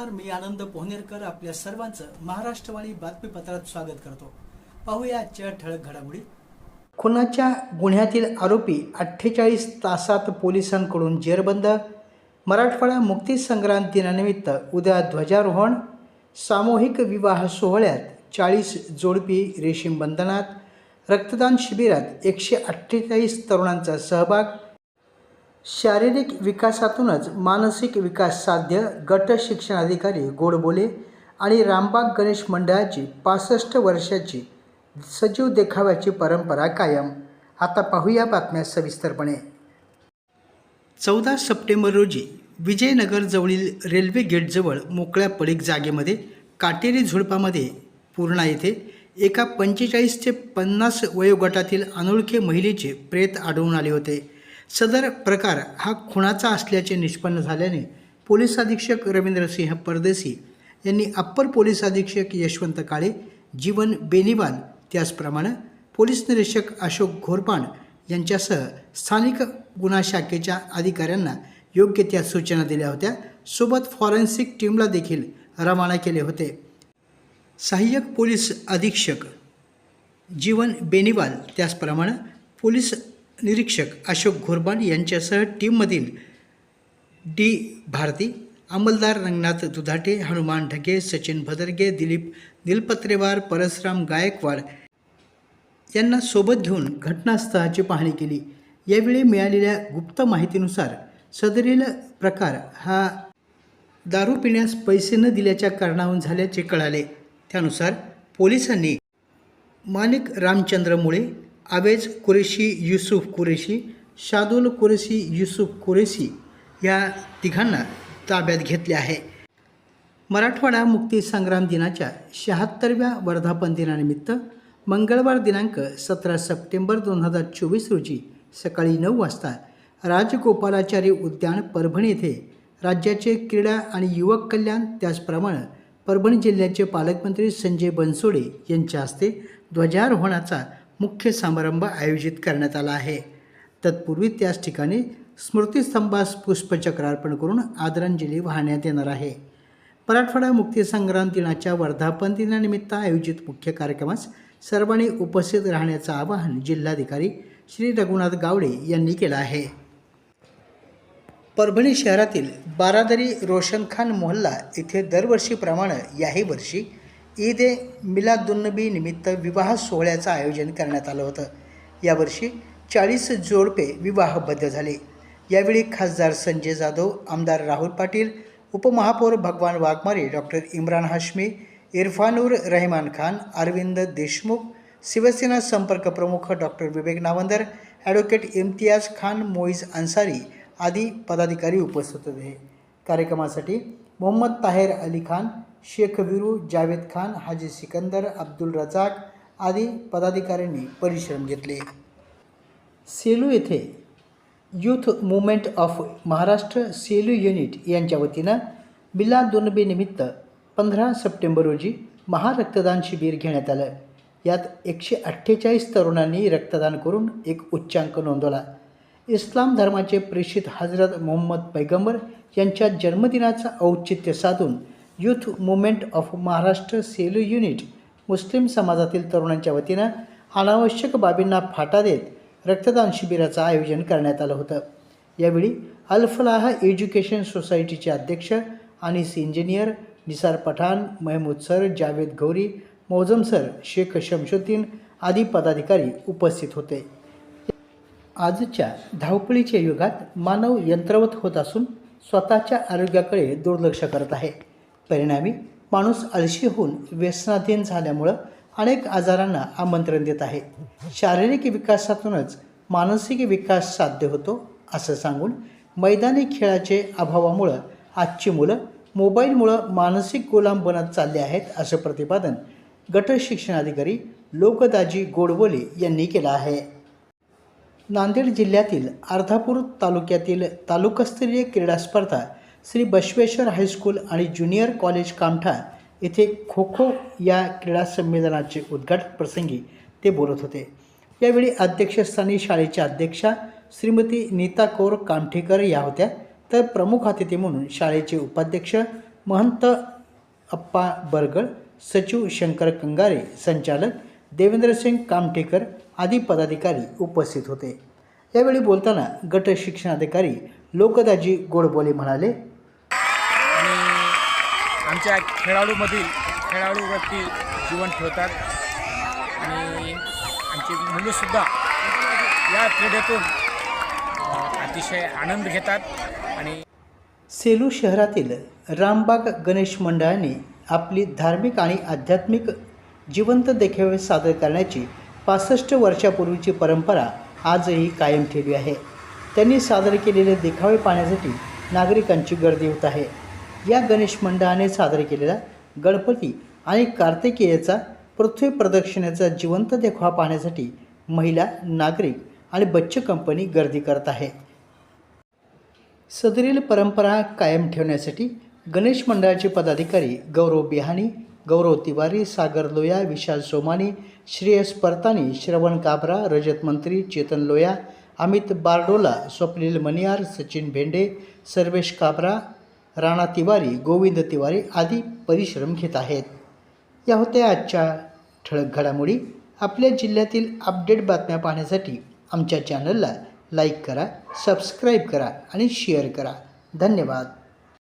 नमस्कार मी आनंद पोहनेरकर आपल्या सर्वांचं महाराष्ट्रवाणी बातमीपत्रात स्वागत करतो. पाहूया आजच्या ठळक घडामोडी. खुनाच्या गुन्ह्यातील आरोपी अठ्ठेचाळीस तासात पोलिसांकडून जेरबंद. मराठवाडा मुक्तीसंग्राम दिनानिमित्त उद्या ध्वजारोहण. सामूहिक विवाह सोहळ्यात चाळीस जोडपी रेशीम बंधनात. रक्तदान शिबिरात एकशे अठ्ठेचाळीस तरुणांचा सहभाग. शारीरिक विकासातूनच मानसिक विकास साध्य गट शिक्षणाधिकारी गोडबोले आणि रामबाग गणेश मंडळाची पासष्ट वर्षाची सजीव देखाव्याची परंपरा कायम. आता पाहूया बातम्या सविस्तरपणे. चौदा सप्टेंबर रोजी विजयनगरजवळील रेल्वे गेटजवळ मोकळ्या पडीक जागेमध्ये काटेरी झुडपामध्ये पूर्णा येथे एका पंचेचाळीस ते पन्नास वयोगटातील अनोळखी महिलेचे प्रेत आढळून आले होते. सदर प्रकार हा खुणाचा असल्याचे निष्पन्न झाल्याने पोलीस अधीक्षक रवींद्रसिंह परदेसी यांनी अप्पर पोलीस अधीक्षक यशवंत काळे जीवन बेनिवाल त्याचप्रमाणे पोलीस निरीक्षक अशोक घोरपाण यांच्यासह स्थानिक गुन्हा शाखेच्या अधिकाऱ्यांना योग्य त्या सूचना दिल्या होत्या. सोबत फॉरेन्सिक टीमला देखील रवाना केले होते. सहाय्यक पोलीस अधीक्षक जीवन बेनिवाल त्याचप्रमाणे पोलीस निरीक्षक अशोक घोरबान यांच्यासह टीममधील डी भारती अंमलदार रंगनाथ दुधाटे हनुमान ढगे सचिन भदरगे दिलीप निलपत्रेवार परसराम गायकवाड यांना सोबत घेऊन घटनास्थळाची पाहणी केली. यावेळी मिळालेल्या गुप्त माहितीनुसार सदरील प्रकार हा दारू पिण्यास पैसे न दिल्याच्या कारणावरून झाल्याचे कळाले. त्यानुसार पोलिसांनी माणिक रामचंद्र मुळे आवेज कुरेशी युसुफ कुरेशी शादुल कुरेशी युसुफ कुरेशी या तिघांना ताब्यात घेतले आहे. मराठवाडा मुक्तीसंग्राम दिनाच्या शहात्तरव्या वर्धापन दिनानिमित्त मंगळवार दिनांक सतरा सप्टेंबर दोन हजार चोवीस रोजी सकाळी नऊ वाजता राजगोपालाचारी उद्यान परभणी येथे राज्याचे क्रीडा आणि युवक कल्याण त्याचप्रमाणे परभणी जिल्ह्याचे पालकमंत्री संजय बनसोडे यांच्या हस्ते ध्वजारोहणाचा मुख्य समारंभ आयोजित करण्यात आला आहे. तत्पूर्वी त्याच ठिकाणी स्मृतिस्तंभास पुष्पचक्र अर्पण करून आदरांजली वाहण्यात येणार आहे. मराठवाडा मुक्तीसंग्राम दिनाच्या वर्धापन दिनानिमित्त आयोजित मुख्य कार्यक्रमास सर्वांनी उपस्थित राहण्याचं आवाहन जिल्हाधिकारी श्री रघुनाथ गावडे यांनी केलं आहे. परभणी शहरातील बारादरी रोशनखान मोहल्ला इथे दरवर्षीप्रमाणे याही वर्षी ईद ए मिलादुन्नबी निमित्त विवाह सोहळ्याचं आयोजन करण्यात आलं होतं. यावर्षी चाळीस जोडपे विवाहबद्ध झाले. यावेळी खासदार संजय जाधव आमदार राहुल पाटील उपमहापौर भगवान वाघमारे डॉक्टर इम्रान हाश्मी इरफानूर रहमान खान अरविंद देशमुख शिवसेना संपर्क प्रमुख डॉक्टर विवेक नावंदर ॲडव्होकेट इम्तियाज खान मोईज अन्सारी आदी पदाधिकारी उपस्थित होते. कार्यक्रमासाठी मोहम्मद ताहेर अली खान शेख विरू जावेद खान हाजी सिकंदर अब्दुल रजाक आदी पदाधिकाऱ्यांनी परिश्रम घेतले. सेलू येथे youth movement of Maharashtra Selu unit यांच्या वतीनं निमित्त पंधरा सप्टेंबर रोजी महारक्तदान शिबिर घेण्यात आलं. यात एकशे अठ्ठेचाळीस तरुणांनी रक्तदान करून एक उच्चांक नोंदवला. इस्लाम धर्माचे प्रेषित हजरत मोहम्मद पैगंबर यांच्या जन्मदिनाचं औचित्य साधून youth movement of Maharashtra Selu unit Muslim समाजातील तरुणांच्या वतीनं अनावश्यक बाबींना फाटा देत रक्तदान शिबिराचं आयोजन करण्यात आलं होतं. यावेळी अल्फलाह एज्युकेशन सोसायटीचे अध्यक्ष Anis engineer Nisar Pathan Mahmood sir Javed Gauri Mauzam sir Shaikh Shamsuddin आदी पदाधिकारी उपस्थित होते. आजच्या धावपळीच्या युगात मानव यंत्रवत होत असून स्वतःच्या आरोग्याकडे दुर्लक्ष करत आहे. परिणामी माणूस आळशी होऊन व्यसनाधीन झाल्यामुळं अनेक आजारांना आमंत्रण देत आहे. शारीरिक विकासातूनच मानसिक विकास साध्य होतो असं सांगून मैदानी खेळाचे अभावामुळं आजची मुलं मोबाईलमुळं मानसिक गुलाम बनत चालले आहेत असं प्रतिपादन गट शिक्षणाधिकारी लोकदाजी गोडबोले यांनी केलं आहे. नांदेड जिल्ह्यातील अर्धापूर तालुक्यातील तालुकास्तरीय क्रीडा स्पर्धा श्री बसवेश्वर हायस्कूल आणि ज्युनियर कॉलेज कामठा येथे खो खो या क्रीडा संमेलनाचे उद्घाटन प्रसंगी ते बोलत होते. यावेळी अध्यक्षस्थानी शाळेच्या अध्यक्षा श्रीमती नीता कौर कामठेकर या होत्या. तर प्रमुख अतिथी म्हणून शाळेचे उपाध्यक्ष महंत अप्पा बरगळ सचिव शंकर कंगारे संचालक देवेंद्रसिंग कामठेकर आदी पदाधिकारी उपस्थित होते. यावेळी बोलताना गट शिक्षणाधिकारी लोकदाजी गोडबोले म्हणाले आमच्या खेळाडूमधील खेळाडूवरती जीवन ठेवतात. आणि आमची मुलंसुद्धा या क्रीडेतून अतिशय आनंद घेतात. आणि सेलू शहरातील रामबाग गणेश मंडळाने आपली धार्मिक आणि आध्यात्मिक जिवंत देखावे सादर करण्याची पासष्ट वर्षापूर्वीची परंपरा आजही कायम ठेवली आहे. त्यांनी सादर केलेले देखावे पाहण्यासाठी नागरिकांची गर्दी होत आहे. या गणेश मंडळाने सादर केलेला गणपती आणि कार्तिकेयाचा पृथ्वी प्रदक्षिणेचा जिवंत देखावा पाहण्यासाठी महिला नागरिक आणि बच्च कंपनी गर्दी करत आहे. सदरील परंपरा कायम ठेवण्यासाठी गणेश मंडळाचे पदाधिकारी गौरव बिहानी गौरव तिवारी सागर लोया विशाल सोमानी श्रेयस परतानी श्रवण काबरा रजत मंत्री चेतन लोया अमित बारडोला स्वप्नील मनियार सचिन भेंडे सर्वेश काबरा राणा तिवारी गोविंद तिवारी आदी परिश्रम घेत आहेत. या होत्या आजच्या ठळक घडामोडी. आपल्या जिल्ह्यातील अपडेट बातम्या पाहण्यासाठी आमच्या चॅनलला लाईक करा सबस्क्राईब करा आणि शेअर करा. धन्यवाद.